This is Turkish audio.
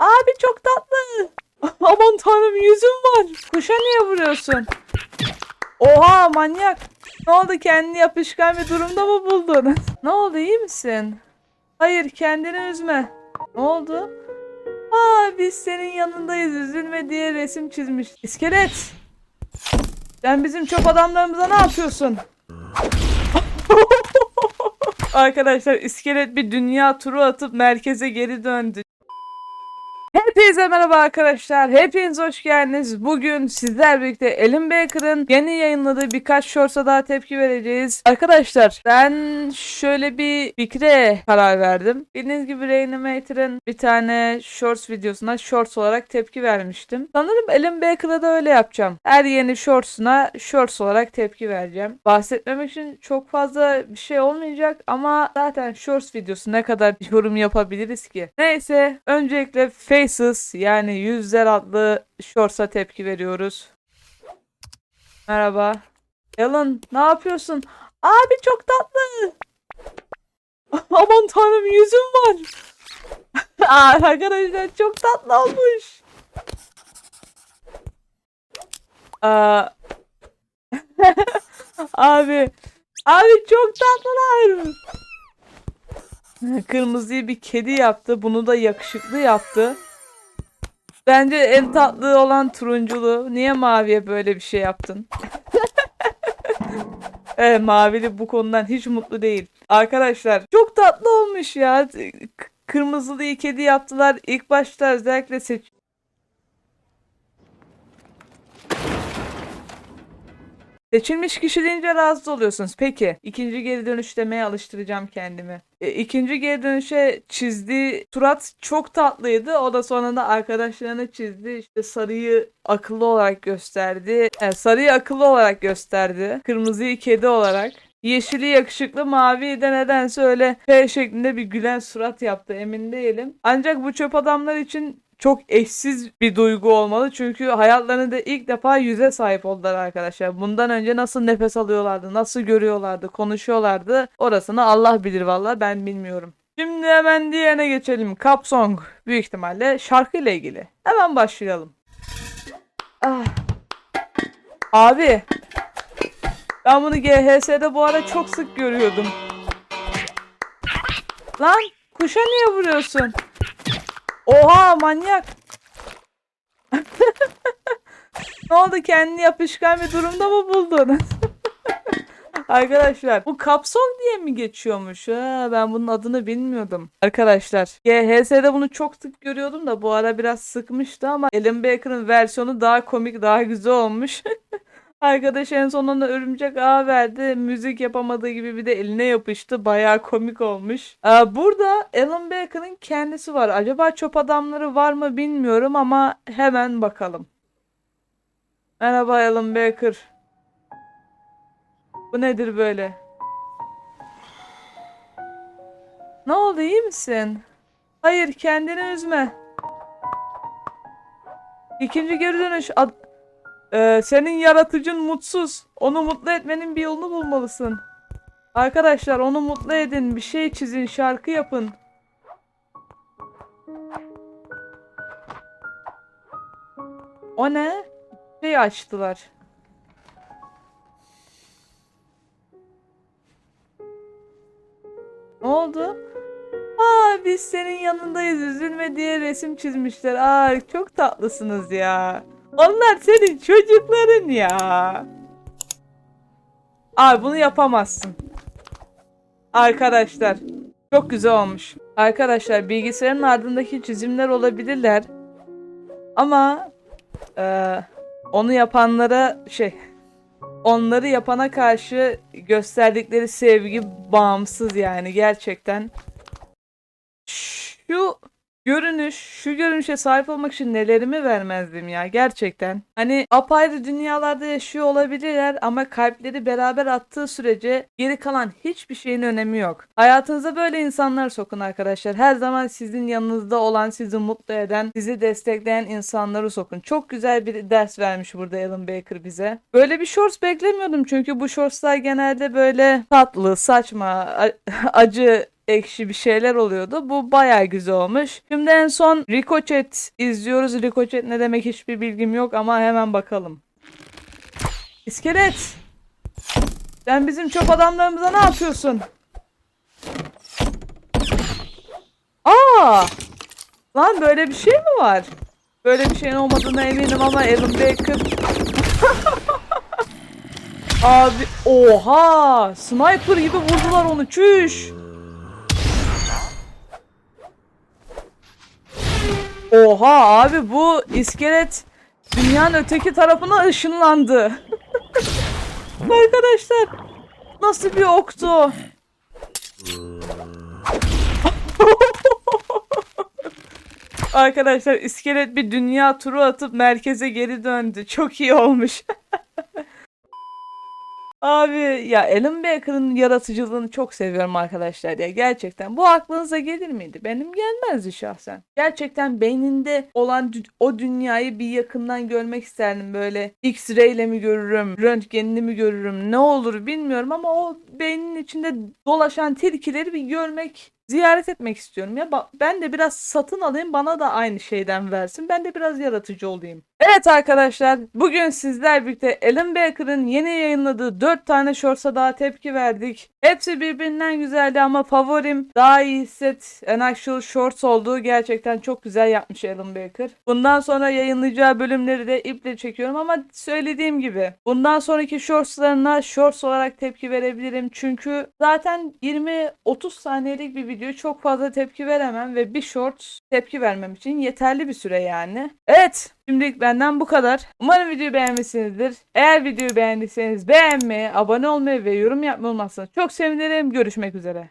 Abi çok tatlı. Aman tanrım yüzüm var. Kuşa niye vuruyorsun? Oha manyak. Ne oldu kendini yapışkan bir durumda mı buldun? ne oldu iyi misin? Hayır kendini üzme. Ne oldu? Aa biz senin yanındayız üzülme diye resim çizmiş. İskelet. Sen bizim çöp adamlarımıza ne yapıyorsun? Arkadaşlar iskelet bir dünya turu atıp merkeze geri döndü. Hepinize merhaba arkadaşlar. Hepiniz hoş geldiniz. Bugün sizler birlikte Ellen Baker'ın yeni yayınladığı birkaç shorts'a daha tepki vereceğiz. Arkadaşlar ben şöyle bir fikre karar verdim. Bildiğiniz gibi Reanimator'ın bir tane shorts videosuna shorts olarak tepki vermiştim. Sanırım Ellen Baker'a da öyle yapacağım. Her yeni shorts'una shorts olarak tepki vereceğim. Bahsetmemek için çok fazla bir şey olmayacak ama zaten shorts videosu ne kadar yorum yapabiliriz ki? Neyse öncelikle Faces yani yüzler adlı shorts'a tepki veriyoruz. Merhaba. Alan ne yapıyorsun? Abi çok tatlı. Aman tanrım yüzüm var. Aa, arkadaşlar çok tatlı olmuş. Aa, abi. Abi çok tatlılar. Kırmızıyı bir kedi yaptı. Bunu da yakışıklı yaptı. Bence en tatlı olan turunculu. Niye maviye böyle bir şey yaptın? evet mavili bu konudan hiç mutlu değil. Arkadaşlar çok tatlı olmuş ya. K- Kırmızılıyı kedi yaptılar. İlk başta özellikle seç Seçilmiş kişi deyince rahatsız oluyorsunuz. Peki ikinci geri dönüş demeye alıştıracağım kendimi. E, ikinci geri dönüşe çizdiği surat çok tatlıydı. O da sonra da arkadaşlarına çizdi. İşte sarıyı akıllı olarak gösterdi. Yani sarıyı akıllı olarak gösterdi. Kırmızıyı kedi olarak. Yeşili yakışıklı, maviyi de nedense öyle P şeklinde bir gülen surat yaptı emin değilim. Ancak bu çöp adamlar için çok eşsiz bir duygu olmalı. Çünkü hayatlarında ilk defa yüze sahip oldular arkadaşlar. Bundan önce nasıl nefes alıyorlardı, nasıl görüyorlardı, konuşuyorlardı. Orasını Allah bilir valla ben bilmiyorum. Şimdi hemen diğerine geçelim. Cup Song. Büyük ihtimalle şarkıyla ilgili. Hemen başlayalım. Ah. Abi. Ben bunu GHS'de bu ara çok sık görüyordum. Lan kuşa niye vuruyorsun? Oha manyak. ne oldu kendini yapışkan bir durumda mı buldun? Arkadaşlar bu kapsol diye mi geçiyormuş? Ha, ben bunun adını bilmiyordum. Arkadaşlar GHS'de bunu çok sık görüyordum da bu ara biraz sıkmıştı ama Ellen Baker'ın versiyonu daha komik daha güzel olmuş. Arkadaş en sonunda örümcek ağ verdi. Müzik yapamadığı gibi bir de eline yapıştı. Bayağı komik olmuş. Aa, burada Alan Baker'ın kendisi var. Acaba çöp adamları var mı bilmiyorum ama hemen bakalım. Merhaba Alan Baker. Bu nedir böyle? Ne oldu iyi misin? Hayır kendini üzme. İkinci geri dönüş. Ad- ee, senin yaratıcın mutsuz. Onu mutlu etmenin bir yolunu bulmalısın. Arkadaşlar onu mutlu edin. Bir şey çizin, şarkı yapın. O ne? Şey açtılar. Ne oldu? Aa biz senin yanındayız üzülme diye resim çizmişler. Aa çok tatlısınız ya. Onlar senin çocukların ya. Abi bunu yapamazsın. Arkadaşlar çok güzel olmuş. Arkadaşlar bilgisayarın ardındaki çizimler olabilirler. Ama eee, onu yapanlara şey onları yapana karşı gösterdikleri sevgi bağımsız yani gerçekten. Şu görünüş, şu görünüşe sahip olmak için nelerimi vermezdim ya gerçekten. Hani apayrı dünyalarda yaşıyor olabilirler ama kalpleri beraber attığı sürece geri kalan hiçbir şeyin önemi yok. Hayatınıza böyle insanlar sokun arkadaşlar. Her zaman sizin yanınızda olan, sizi mutlu eden, sizi destekleyen insanları sokun. Çok güzel bir ders vermiş burada Alan Baker bize. Böyle bir shorts beklemiyordum çünkü bu shortslar genelde böyle tatlı, saçma, acı ekşi bir şeyler oluyordu. Bu bayağı güzel olmuş. Şimdi en son Ricochet izliyoruz. Ricochet ne demek hiçbir bilgim yok ama hemen bakalım. İskelet. Sen bizim çöp adamlarımıza ne yapıyorsun? Aa! Lan böyle bir şey mi var? Böyle bir şeyin olmadığına eminim ama Alan Baker... Abi oha! Sniper gibi vurdular onu çüş! Oha abi bu iskelet dünyanın öteki tarafına ışınlandı. Arkadaşlar nasıl bir oktu? Arkadaşlar iskelet bir dünya turu atıp merkeze geri döndü. Çok iyi olmuş. Abi ya Alan Baker'ın yaratıcılığını çok seviyorum arkadaşlar ya gerçekten. Bu aklınıza gelir miydi? Benim gelmezdi şahsen. Gerçekten beyninde olan dü- o dünyayı bir yakından görmek isterdim böyle. X-ray ile mi görürüm, röntgenini mi görürüm, ne olur bilmiyorum ama o beynin içinde dolaşan tilkileri bir görmek ziyaret etmek istiyorum. Ya ben de biraz satın alayım bana da aynı şeyden versin. Ben de biraz yaratıcı olayım. Evet arkadaşlar bugün sizler birlikte Alan Baker'ın yeni yayınladığı 4 tane shorts'a daha tepki verdik. Hepsi birbirinden güzeldi ama favorim daha iyi hisset an actual shorts olduğu gerçekten çok güzel yapmış Alan Baker. Bundan sonra yayınlayacağı bölümleri de iple çekiyorum ama söylediğim gibi bundan sonraki shortslarına shorts olarak tepki verebilirim. Çünkü zaten 20-30 saniyelik bir video çok fazla tepki veremem ve bir shorts tepki vermem için yeterli bir süre yani. Evet Şimdilik benden bu kadar. Umarım videoyu beğenmişsinizdir. Eğer videoyu beğendiyseniz beğenmeyi, abone olmayı ve yorum yapmayı unutmazsanız çok sevinirim. Görüşmek üzere.